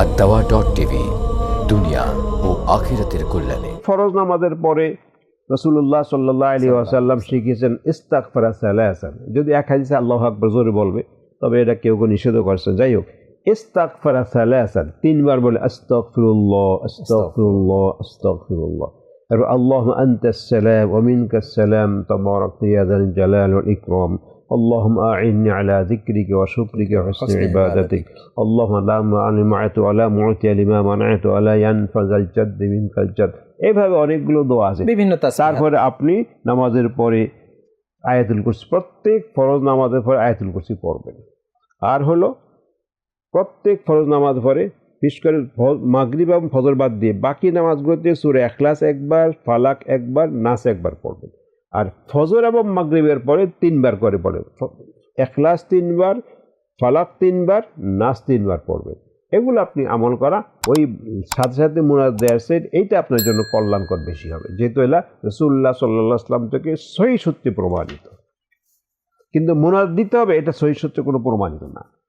আর দাওয়া dot TV দুনিয়া ও আখিরাতের কল্যাণে ফরজ নামাজের পরে রসুল্লাহ সাল্লাহ আলী আসাল্লাম শিখিয়েছেন ইস্তাক ফরা সালাহান যদি এক হাদিসে আল্লাহ আকবর জোরে বলবে তবে এটা কেউ কেউ নিষেধ করছে যাই হোক ইস্তাক ফরা সালাহান তিনবার বলে আস্তক ফিরুল্লাহ আস্তক ফিরুল্লাহ আস্তক ফিরুল্লাহ তারপর আল্লাহ আন্তাসালাম ওমিনকাসালাম তবরক ইয়াদাল জালাল ইকরাম। اللهم أعني على ذكرك وشكرك وحسن حسن عبادتك اللهم لا معت ولا معطي لما منعت ولا ينفذ الجد منك الجد এইভাবে অনেকগুলো দোয়া আছে বিভিন্ন তাসবিহাত। তারপরে আপনি নামাজের পরে আয়াতুল কুরসি প্রত্যেক ফরজ নামাজের পরে আয়াতুল কুরসি পড়বেন আর হলো প্রত্যেক ফরজ নামাজ পরে বিশেষ করে ফ- মাগরিব এবং ফজর বাদ দিয়ে বাকি নামাজগুলোতে সুরে এখলাস একবার ফালাক একবার নাস একবার পড়বেন আর ফজর এবং মাগরিবের পরে তিনবার করে পড়ে। এখলাস তিনবার, ফালাক তিনবার, নাস তিনবার পড়বেন। এগুলো আপনি আমল করা, ওই সাথে সাথে মুনাদ দেয়ার এইটা আপনার জন্য কল্যাণকর বেশি হবে। যেহেতু এলা রসুল্লাহ সাল্লাহ আসলাম থেকে সহি সত্যি প্রমাণিত। কিন্তু মুনাদ দিতে হবে, এটা সহি সত্যি কোনো প্রমাণিত না।